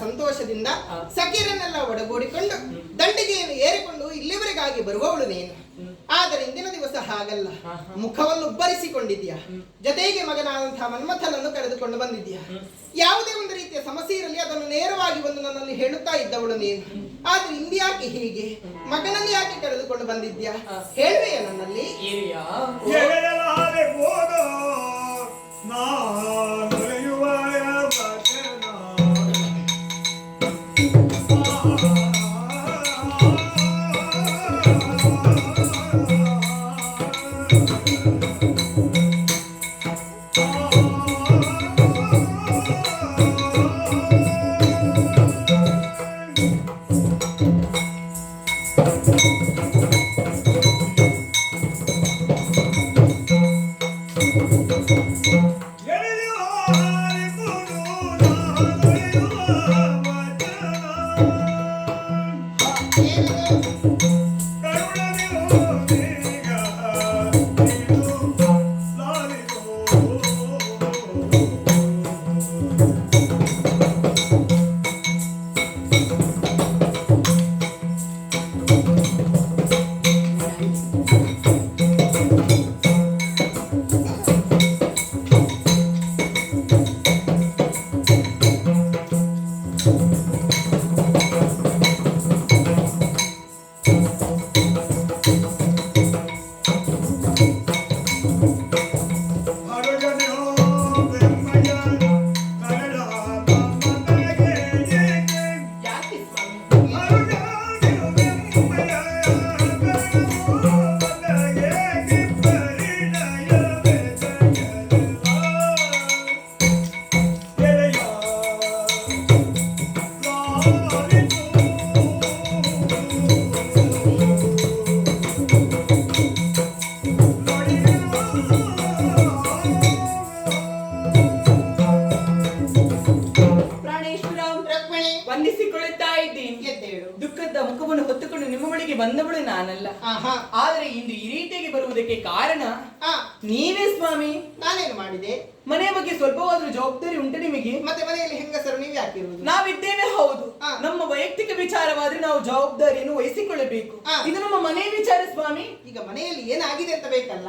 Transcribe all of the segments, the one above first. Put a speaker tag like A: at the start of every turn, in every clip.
A: ಸಂತೋಷದಿಂದ
B: ಸಖಿರನ್ನೆಲ್ಲ
A: ಸಖಿಯರನ್ನೆಲ್ಲ ಒಡಗೂಡಿಕೊಂಡು ದಂಡಿಗೆಯನ್ನು ಏರಿಕೊಂಡು ಇಲ್ಲಿವರೆಗಾಗಿ ಬರುವವಳು ನೀನು. ಆದರೆ ಇಂದಿನ ದಿವಸ ಹಾಗಲ್ಲ. ಮುಖವನ್ನು ಉಬ್ಬರಿಸಿಕೊಂಡಿದ್ಯಾ ಜೊತೆಗೆ ಮಗನಾದಂತಹ ಮನ್ಮಥನನ್ನು ಕರೆದುಕೊಂಡು ಬಂದಿದ್ಯಾ ಯಾವುದೇ ಒಂದು ರೀತಿಯ ಸಮಸ್ಯೆ ಇರಲಿ ಅದನ್ನು ನೇರವಾಗಿ ಬಂದು ನನ್ನಲ್ಲಿ ಹೇಳುತ್ತಾ ಇದ್ದವಳು ನೀನು. ಆದ್ರೆ ಇಂದ್ಯಾಕೆ ಹೀಗೆ? ಮಗನನ್ನು ಯಾಕೆ ಕರೆದುಕೊಂಡು ಬಂದಿದ್ಯಾ. ಹೇಳುವೆಯ ನನ್ನಲ್ಲಿ?
B: Música ಬಂದವಳು ನಾನಲ್ಲ.
A: ಆದ್ರೆ
B: ಆದರೆ ಇಂದು ಈ ರೀತಿಯಾಗಿ ಬರುವುದಕ್ಕೆ ಕಾರಣ ನೀವೇ ಸ್ವಾಮಿ.
A: ನಾನೇನು ಮಾಡಿದೆ?
B: ಮನೆಯ ಬಗ್ಗೆ ಸ್ವಲ್ಪವಾದ್ರೂ ಜವಾಬ್ದಾರಿ ಉಂಟು ನಿಮಗೆ?
A: ಮತ್ತೆ ಮನೆಯಲ್ಲಿ ಹೆಂಗಸರು ನೀವು ಯಾಕಿರುವುದು
B: ನಾವಿದ್ದೇವೆ ಹೌದು. ನಮ್ಮ ವೈಯಕ್ತಿಕ ವಿಚಾರವಾದ್ರೆ ನಾವು ಜವಾಬ್ದಾರಿಯನ್ನು ವಹಿಸಿಕೊಳ್ಳಬೇಕು. ಇದು ನಮ್ಮ ಮನೆ ವಿಚಾರ ಸ್ವಾಮಿ.
A: ಈಗ ಮನೆಯಲ್ಲಿ ಏನಾಗಿದೆ ಅಂತ ಬೇಕಲ್ಲ?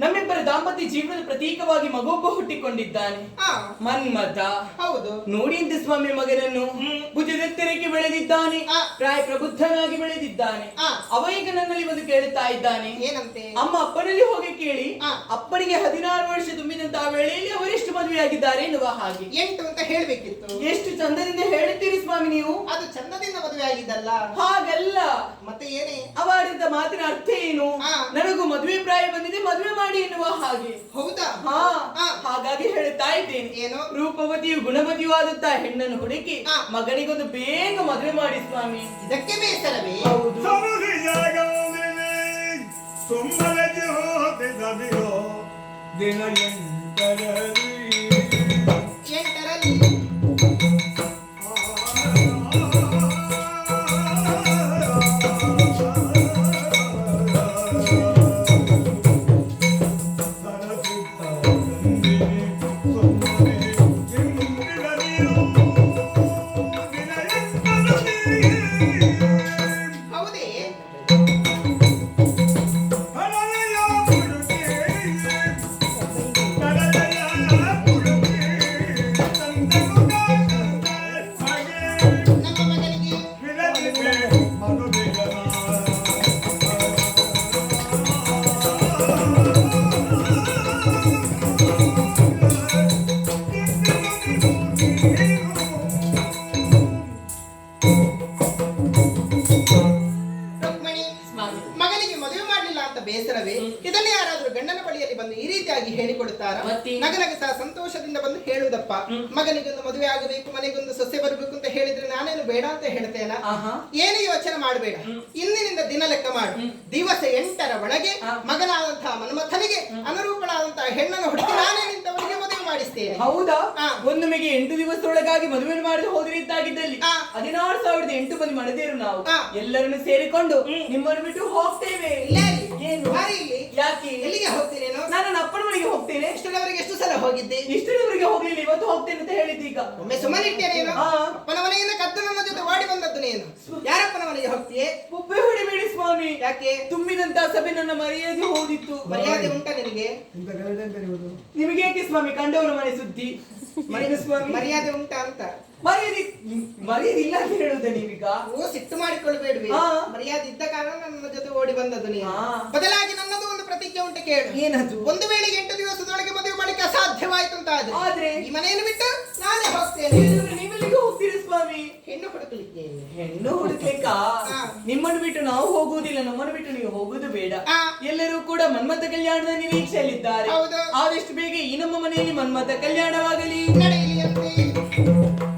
B: ನಮ್ಮಿಬ್ಬರ ದಾಂಪತ್ಯ ಜೀವನದ ಪ್ರತೀಕವಾಗಿ ಮಗೊಬ್ಬ ಹುಟ್ಟಿಕೊಂಡಿದ್ದಾನೆ.
A: ಆ
B: ಮನ್ಮಥ.
A: ಹೌದು.
B: ಅಂತ ಸ್ವಾಮಿ ಮಗನನ್ನು. ಭುಜದೆತ್ತರಕ್ಕೆ ಬೆಳೆದಿದ್ದಾನೆ. ಪ್ರಾಯ ಪ್ರಬುದ್ಧನಾಗಿ ಬೆಳೆದಿದ್ದಾನೆ. ಅವ ಈಗ ನನ್ನಲ್ಲಿ ಬಂದು ಕೇಳುತ್ತಾ ಇದ್ದಾನೆ.
A: ಏನಂತೆ?
B: ಅಮ್ಮ ಅಪ್ಪನಲ್ಲಿ ಹೋಗಿ ಕೇಳಿ. ಅಪ್ಪನಿಗೆ ಹದಿನಾರು ವರ್ಷ ತುಂಬಿದಂತಹ ವೇಳೆಯಲ್ಲಿ ಅವರೆಷ್ಟು ಮದುವೆಯಾಗಿದ್ದಾರೆ ಎನ್ನುವ ಹಾಗೆ.
A: ಎಂಟು ಅಂತ ಹೇಳ್ಬೇಕಿತ್ತು.
B: ಎಷ್ಟು ಚಂದದಿಂದ ಹೇಳುತ್ತೀರಿ ಸ್ವಾಮಿ ನೀವು?
A: ಅದು ಚಂದದಿಂದ ಮದುವೆ ಆಗಿದ್ದಲ್ಲ
B: ಹಾಗಲ್ಲ.
A: ಮತ್ತೆ ಏನೇ?
B: ಅವಾಡಿದ ಮಾತಿನ ಅರ್ಥ ಏನು. ನನಗೂ ಮದುವೆ ಪ್ರಾಯ ಬಂದಿದೆ ಮದುವೆ ಮಾಡಿ ಎನ್ನುವ ಹಾಗೆ.
A: ಹೌದಾ?
B: ಹಾ. ಹಾಗಾಗಿ ಹೇಳುತ್ತಾ ಇದ್ದೇನೆ.
A: ಏನು?
B: ರೂಪವತಿಯು ಗುಣವತಿಯೂ ಆದಂತ ಹೆಣ್ಣನ್ನು ಹುಡುಕಿ
A: ಆ.
B: ಮಗನಿಗೊಂದು ಬೇಗ ಮದುವೆ ಮಾಡಿ ಸ್ವಾಮಿ.
A: ಇದಕ್ಕೆ ಬೇಸರವೇ?
B: ಹೌದು.
C: ಸುಮ್ಮನೆ ದಿನ
A: Hallelujah. ಬೇಸರವೇ? ಇದನ್ನು ಯಾರಾದ್ರೂ ಗಂಡನ ಬಳಿಯಲ್ಲಿ ಬಂದು ಈ ರೀತಿಯಾಗಿ ಹೇಳಿಕೊಡುತ್ತಾರ?
B: ನಗನಗೆ
A: ಸಹ ಸಂತೋಷದಿಂದ ಬಂದು ಹೇಳುವುದಪ್ಪ. ಮಗನಿಗೊಂದು ಮದುವೆ ಆಗಬೇಕು ಮನೆಗೊಂದು ಸೊಸೆ ಬರಬೇಕು ಅಂತ ಹೇಳಿದ್ರೆ ನಾನೇನು ಬೇಡ ಅಂತ ಹೇಳ್ತೇನ? ಏನು ಯೋಚನೆ ಮಾಡಬೇಡ. ಇಂದಿನಿಂದ ದಿನ ಲೆಕ್ಕ ಮಾಡು. ದಿವಸ ಎಂಟರ ಒಳಗೆ. ಮಗನಾದಂತಹ ಮನ್ಮಥನಿಗೆ ಅನುರೂಪನಾದಂತಹ ಹೆಣ್ಣನ್ನು ಹುಡುಕಿ ನಾನೇ ಮದುವೆ ಮಾಡಿಸ್ತೇನೆ.
B: ಹೌದಾ?
A: ಹಾ.
B: ಒಂದು ಮೆಗೆ ಎಂಟು ದಿವಸದೊಳಗಾಗಿ ಮದುವೆ ಮಾಡಿದ್ರೆ ಹೋದ್ರೆ ಇದ್ದಾಗಿದ್ದಲ್ಲಿ. ಹದಿನಾರು ಸಾವಿರದ ಎಂಟು ಮಂದಿ ಮನದೇರು ನಾವು. ಎಲ್ಲರನ್ನು ಸೇರಿಕೊಂಡು ನಿಮ್ಮನ್ನು ಬಿಟ್ಟು ಹೋಗ್ತೇವೆ.
A: ಹೋಗ್ತೇನೆ ಇಲ್ಲಿ.
B: ಏನು? ಯಾಕೆ?
A: ಎಲ್ಲಿಗೆ ಹೋಗ್ತೀನೇನು
B: ನಾನು ನನ್ನ ಅಪ್ಪನ ಮನೆಗೆ ಹೋಗ್ತೇನೆ.
A: ಇಷ್ಟರವರೆಗೆ ಎಷ್ಟು ಸಲ ಹೋಗಿದ್ದೆ?
B: ಇಷ್ಟರವರೆಗೆ ಹೋಗ್ಲಿಲ್ಲ ಇವತ್ತು ಹೋಗ್ತೇನೆ ಅಂತ ಹೇಳಿದ್ದೆ ಈಗ.
A: ಒಮ್ಮೆ ಸುಮ್ಮನೆ
B: ಹಾ.
A: ಅಪ್ಪನ ಮನೆಯಿಂದ ಕದ್ದು ನನ್ನ ಜೊತೆ ಓಡಿ ಬಂದದ್ದು ನೀನು. ಯಾರಪ್ಪನ ಮನೆಗೆ ಹೋಗ್ತೀಯೇ?
B: ಒಬ್ಬೆ ಹೊಡಿಬೇಡಿ ಸ್ವಾಮಿ
A: ಯಾಕೆ?
B: ತುಂಬಿದಂತ ಸಭೆ ನನ್ನ ಮರ್ಯಾದೆ ಹೋದಿತ್ತು.
A: ಮರ್ಯಾದೆ ಉಂಟಾ ನಿನಗೆ?
C: ಇಂಥ ಅಂತ.
B: ನಿಮಗೆ ಯಾಕೆ ಸ್ವಾಮಿ ಕಂಡವರ ಮನೆ ಸುದ್ದಿ? ಏನು ಸ್ವಾಮಿ?
A: ಮರ್ಯಾದೆ ಉಂಟಾ ಅಂತ.
B: ಮರ್ಯಾದೆ ಮರ್ಯಾದೆ ಇಲ್ಲ ಅಂತ ಹೇಳುದ ನೀವೀಗ?
A: ಓ ಸಿಟ್ಟು ಮಾಡಿಕೊಳ್ಬೇಡ್ವಿ
B: ಹಾ.
A: ಮರ್ಯಾದೆ ಇದ್ದ ಕಾರಣ ನನ್ನ ಜೊತೆ ಓಡಿ ಬಂದದ್ದು ನೀನು.
B: ಹಾ.
A: ಬದಲಾಗಿ ನನ್ನದು ಒಂದು ಪ್ರತಿಜ್ಞೆ ಉಂಟು ಕೇಳು.
B: ಏನದು?
A: ಒಂದು ವೇಳೆ ಎಂಟು ಅಸಾಧ್ಯವಾಯ್ತು ಅಂತ ಆದ್ರೆ
B: ಆದ್ರೆ?
A: ಈ ಮನೆಯನ್ನು ಬಿಟ್ಟು ನಾನೇ ಹೋಗ್ತೇನೆ.
B: ನೀವೆಲ್ಲಿಗೆ ಹೋಗ್ತೀರಿ ಸ್ವಾಮಿ.
A: ಹೆಣ್ಣು ಹುಡುಕಲಿಕ್ಕೆ.
B: ಹೆಣ್ಣು ಹುಡುಕ್ಲಿಕ್ಕ. ನಿಮ್ಮನ್ನು ಬಿಟ್ಟು ನಾವು ಹೋಗುವುದಿಲ್ಲ ನಮ್ಮನ್ನು ಬಿಟ್ಟು ನೀವು ಹೋಗುದು ಬೇಡ. ಎಲ್ಲರೂ ಕೂಡ ಮನ್ಮಥ ಕಲ್ಯಾಣದ ನಿರೀಕ್ಷೆಯಲ್ಲಿದ್ದಾರೆ. ಆದಷ್ಟು ಬೇಗ ಈ ನಮ್ಮ ಮನೆಯಲ್ಲಿ ಮನ್ಮಥ ಕಲ್ಯಾಣವಾಗಲಿ.
A: ನಡೆಯಲಿ ಅಂತೆ.